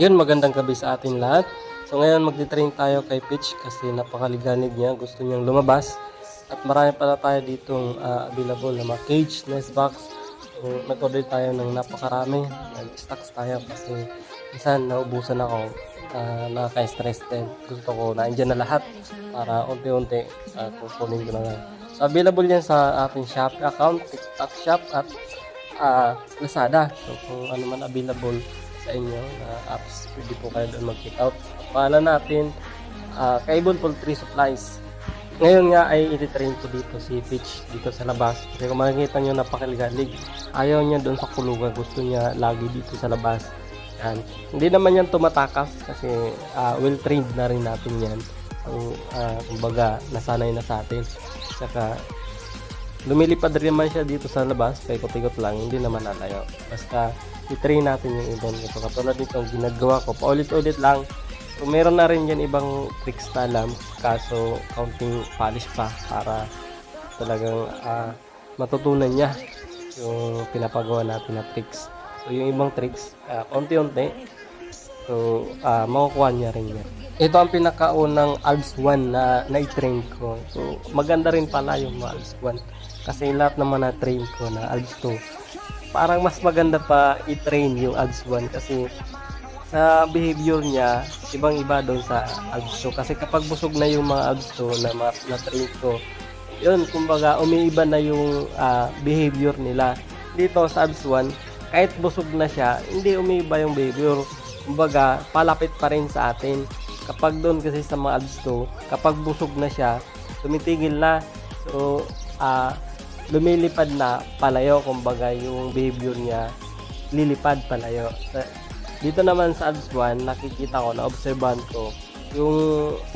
Yun, magandang gabi sa atin lahat. So ngayon magti-train tayo kay Pitch kasi napakaliganig niya. Gusto niyang lumabas. At marami pala tayo ditong ah, available na mga cage, nest box. So nag-order tayo ng napakarami. Nag-stocks tayo kasi minsan naubusan ako. Uh, nakaka-stress din. Gusto ko na andyan na lahat para unti-unti uh, kukunin ko na lang. So available yan sa ating Shopee account, TikTok shop at ah, Lazada. So kung ano man available sa inyo na apps, pwede po kayo doon mag-check out. Pangalan natin, uh, Kaibon Poultry Supplies. Ngayon nga ay ititrain ko dito si Peach dito sa labas. Kasi kung makikita nyo napakaligalig. Ayaw niya doon sa kulungan. Gusto niya lagi dito sa labas. Yan. Hindi naman yan tumatakas kasi ah, well trained na rin natin yan. So, ah, kumbaga, nasanay na sa atin. Saka, lumilipad rin naman siya dito sa labas, paikot-ikot lang, hindi naman nalayo. Basta, i-train natin yung ibon ito. Katulad nito, ginagawa ko, paulit-ulit lang. So, meron na rin yan ibang tricks na alam, kaso counting polish pa para talagang ah, matutunan niya yung pinapagawa natin na tricks. So, yung ibang tricks, ah, konti-unti, so, ah, makukuha niya rin yan. Ito ang pinakaunang ALS 1 na na-train ko. So, maganda rin pala yung mga ALS 1. Kasi lahat naman na-train ko na ALS 2. Parang mas maganda pa i-train yung ALS 1 kasi sa behavior niya, ibang iba doon sa ALS 2. Kasi kapag busog na yung mga ALS 2 na na-train ko, yun, kumbaga, umiiba na yung ah, behavior nila. Dito sa ALS 1, kahit busog na siya, hindi umiiba yung behavior. Kumbaga, palapit pa rin sa atin. Kapag doon kasi sa mga ALS 2, kapag busog na siya, tumitigil na. So, ah, lumilipad na palayo, kumbaga yung behavior niya, lilipad palayo. Dito naman sa ALS 1, nakikita ko, na-obserbahan ko, yung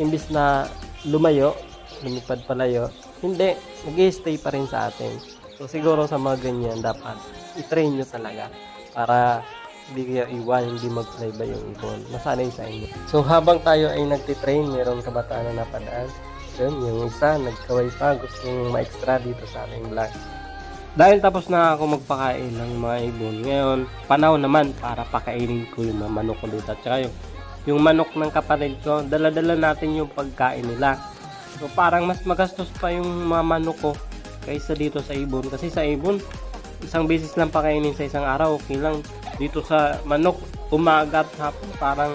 imbis na lumayo, lumipad palayo, hindi, nag-stay pa rin sa atin. So siguro sa mga ganyan, dapat i-train nyo talaga para hindi kayo iwan, hindi mag-fly ba yung ibon. Masanay sa inyo. So habang tayo ay nagtitrain, meron kabataan na napadaan. Yun, yung isa, nagkaway pa, gustong ma-extra dito sa ating vlog. Dahil tapos na ako magpakain ng mga ibon, ngayon, panahon naman para pakainin ko yung manok ko dito. At saka yung, yung manok ng kapatid ko, dala-dala natin yung pagkain nila. So parang mas magastos pa yung mga manok ko kaysa dito sa ibon. Kasi sa ibon, isang beses lang pakainin sa isang araw, okay lang. Dito sa manok, umaga at hapon, parang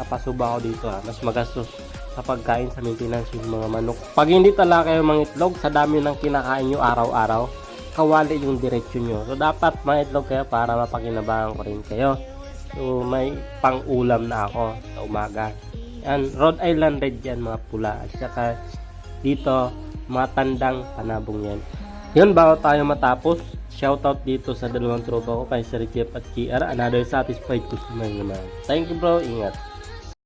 napasuba ako dito ha. Mas magastos sa pagkain sa maintenance yung mga manok. Pag hindi talaga kayo mga itlog, sa dami ng kinakain nyo araw-araw, kawali yung diretsyo nyo. So dapat mga itlog kayo para mapakinabangan ko rin kayo. So may pang-ulam na ako sa umaga. Yan, Rhode Island Red yan mga pula. At saka dito, mga tandang panabong yan. Yun, bago tayo matapos, shoutout dito sa dalawang tropa ko kay Sir Jeff at KR. Another satisfied customer naman. Thank you bro, ingat.